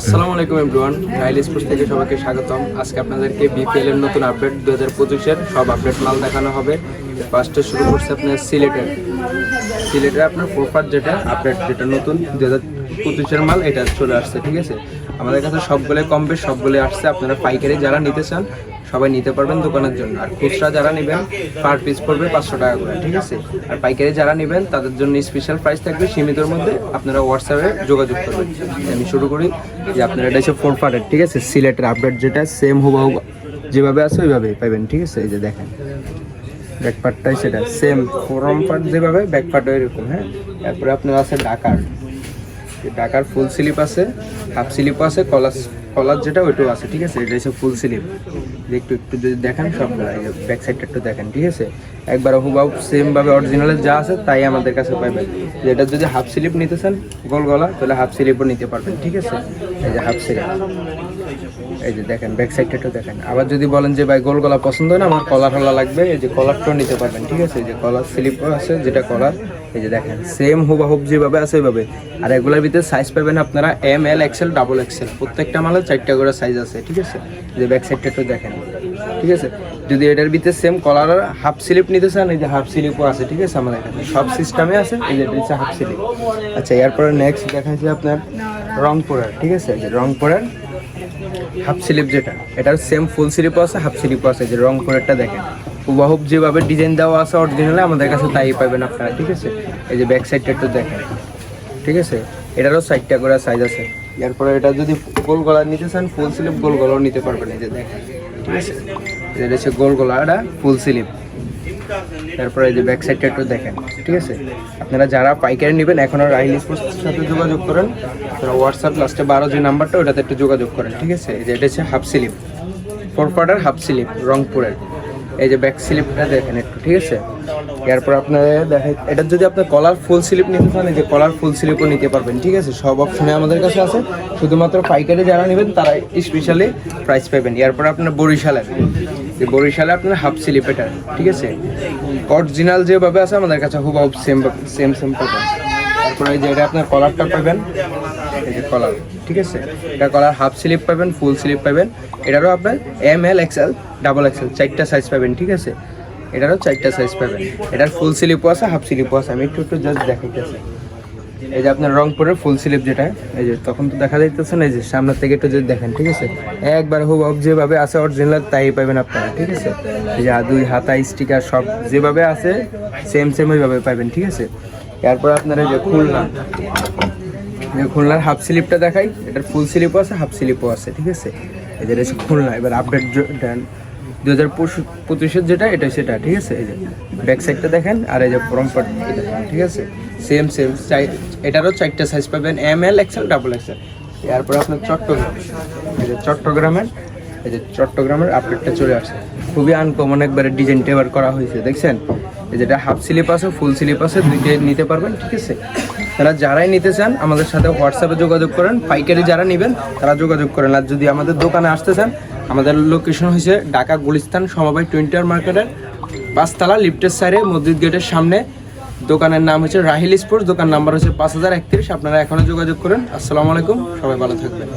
আসসালামু আলাইকুম everyone Ryle sports থেকে সবাইকে স্বাগতম। আজকে আপনাদেরকে বিপিএল এর নতুন আপডেট দু হাজার পঁচিশের সব আপডেট মাল দেখানো হবে। ফার্স্টে শুরু করছে আপনার সিলেটের। সিলেটের আপনার প্রোফার যেটা আপডেট, যেটা নতুন দু হাজার পঁচিশের মাল, এটা চলে আসছে, ঠিক আছে? আমাদের কাছে সবগুলোই কম বেশ সবগুলো আসছে। আপনারা পাইকারি যারা নিতে চান সবাই নিতে পারবেন দোকানের জন্য। আর খুচরা যারা নেবেন পার পিস পড়বে পাঁচশো টাকা করে, ঠিক আছে? আর পাইকারি যারা নেবেন, তাদের জন্য স্পেশাল প্রাইস থাকবে সীমিতর মধ্যে আপনারা হোয়াটসঅ্যাপে যোগাযোগ করবেন। আমি শুরু করি যে আপনারা এটা হচ্ছে ফোর পার্টের ঠিক আছে? সিলেটের আপডেট যেটা সেম হুবাহু যেভাবে আছে ওইভাবেই পাইবেন, ঠিক আছে? এই যে দেখেন ব্যাক পার্টটাই সেটা সেম ফোরম পার্ট যেভাবে ব্যাক পার্টও এরকম হ্যাঁ? তারপরে আপনার আছে ডাকার ডাকার ফুল স্লিপ আছে হাফ স্লিপও আছে কলার কলার যেটা ওইটাও আছে, ঠিক আছে? এটা হচ্ছে ফুল স্লিপ একটু একটু যদি দেখেন সব ব্যাক সাইডটা একটু দেখেন, ঠিক আছে? একবার হুবাউ সেম ভাবে অরিজিনালের যা আছে, তাই আমাদের কাছে পাইবেন যেটা যদি হাফ স্লিপ নিতে চান, গোল গলা, তাহলে হাফ স্লিপও নিতে পারবেন, ঠিক আছে? এই যে হাফ স্লিপ এই যে দেখেন ব্যাক সাইডটা একটু দেখেন। আবার যদি বলেন যে, ভাই, গোল গলা পছন্দ না, আমার কলার হলা লাগবে। এই যে কলারটাও নিতে পারবেন, ঠিক আছে? এই যে কলার স্লিপও আছে, যেটা কলার এই যে দেখেন সেম হুবাহুব যেভাবে আছে ওইভাবে। আর এগুলোর ভিতরে সাইজ পাবেন আপনারা M L XL double XL প্রত্যেকটা মালের চারটা করে সাইজ আছে, ঠিক আছে? যে ব্যাক সাইডটা একটু দেখেন, ঠিক আছে? যদি এটার ভিতরে সেম কলার হাফ স্লিপ নিতে চান, এই যে হাফ স্লিপও আছে, ঠিক আছে? আমাদের কাছে সব সিস্টেমে আছে, এই যে এটা হাফ স্লিপ আচ্ছা এরপরে নেক্সট দেখা যাচ্ছে আপনার রংপুরের, ঠিক আছে? রংপুরের হাফ স্লিপ যেটা, এটার সেম ফুল স্লিপও আছে হাফ স্লিপও আছে, যে রং করেরটা দেখেন। হুবাহুব যেভাবে ডিজাইন দেওয়া আছে অরিজিনালে আমাদের কাছে তাই পাবেন আপনারা, ঠিক আছে? এই যে ব্যাক সাইডটা একটু দেখেন, ঠিক আছে? এটারও সাইডটা করে সাইজ আছে। এরপরে এটা যদি গোল গলা নিতে চান ফুল স্লিপ গোল গলাও নিতে পারবেন, এই যে দেখেন, ঠিক আছে? এটা হচ্ছে গোল গলা এটা ফুল স্লিপ তারপরে এই যে ব্যাক সাইডটা একটু দেখেন, ঠিক আছে? আপনারা যারা পাইকারি নেবেন, এখন আর রাইল স্পোর্টসের সাথে যোগাযোগ করেন। আপনারা হোয়াটসঅ্যাপ লাস্টে বারো যে নাম্বারটা ওটাতে একটু যোগাযোগ করেন, ঠিক আছে? এই যে এটা হচ্ছে half sleeve four পার্টার half sleeve রংপুরের। এই যে ব্যাক স্লিপটা দেখেন একটু, ঠিক আছে? এরপর আপনারা দেখেন, এটা যদি আপনার কলার ফুল স্লিপ নিতে চান, এই যে কলার ফুল স্লিপও নিতে পারবেন, ঠিক আছে? সব অপশনে আমাদের কাছে আছে। শুধুমাত্র পাইকারি যারা নেবেন তারা স্পেশালি প্রাইস পাবেন। এরপর আপনার বরিশালের। যে বরিশালে আপনার হাফ স্লিপ এটা ঠিক আছে? অরিজিনাল যেভাবে আছে আমাদের কাছে খুব সেম সেম সেম পাবেন তারপরে যে এটা আপনার কলারটা পাবেন, এই যে কলার ঠিক আছে? এটা কলার হাফ স্লিপ পাবেন ফুল স্লিপ পাবেন। এটারও আপনার M L XL double XL চারটা সাইজ পাবেন, ঠিক আছে? এটারও চারটা সাইজ পাবেন। এটার ফুল স্লিপও আছে হাফ স্লিপও আছে। আমি একটু একটু জাস্ট দেখাইতেছি। এই যে আপনার রংপুরের ফুল স্লিপ যেটা, এই যে তখন তো দেখা যাইতেছে না, এই যে সামনের থেকে একটু যদি দেখেন, ঠিক আছে? একবার হুব যেভাবে আছে অরিজিনাল তাই পাবেন আপনারা, ঠিক আছে? এই যে দুই হাতা স্টিকার সব যেভাবে আছে সেম সেম ওইভাবে পাবেন ঠিক আছে? এরপর আপনারা যে খুলনা যে খুলনার হাফ স্লিপটা দেখাই, এটার ফুল স্লিপও আছে হাফ স্লিপও আছে, ঠিক আছে? এটা খুলনা, এবার আপডেট দু হাজার পঁচিশের যেটা, এটা সেটা, ঠিক আছে? এই যে ব্যাক সাইডটা দেখেন, আর এই যে ফ্রন্ট দেখেন, ঠিক আছে? সেম সেম এটারও চারটা সাইজ পাবেন M L XL double XL এরপর আপনার চট্টগ্রাম। এই যে চট্টগ্রামের, এই যে চট্টগ্রামের আপডেটটা চলে আসছে। খুবই আনকমন একবারে ডিজাইনটা এবার করা হয়েছে, দেখছেন? এই যেটা হাফ স্লিপ আছে ফুল স্লিপ আছে, দুইটাই নিতে পারবেন, ঠিক আছে? তারা যারাই নিতে চান, আমাদের সাথে হোয়াটসঅ্যাপে যোগাযোগ করেন, পাইকারি যারা নেবেন, তারা যোগাযোগ করেন। আর যদি আমাদের দোকানে আসতে চান আমাদের লোকেশন হয়েছে ঢাকা গুলিস্তান, সমবায় টোয়েন্টি আর মার্কেটের পাঁচতলা লিফটের সাইডে মসজিদ গেটের সামনে। দোকানের নাম হচ্ছে রাহিল স্পোর্টস, দোকান নাম্বার হচ্ছে পাঁচ হাজার একত্রিশ। আপনারা এখনও যোগাযোগ করেন। আসসালামু আলাইকুম, সবাই ভালো থাকবেন।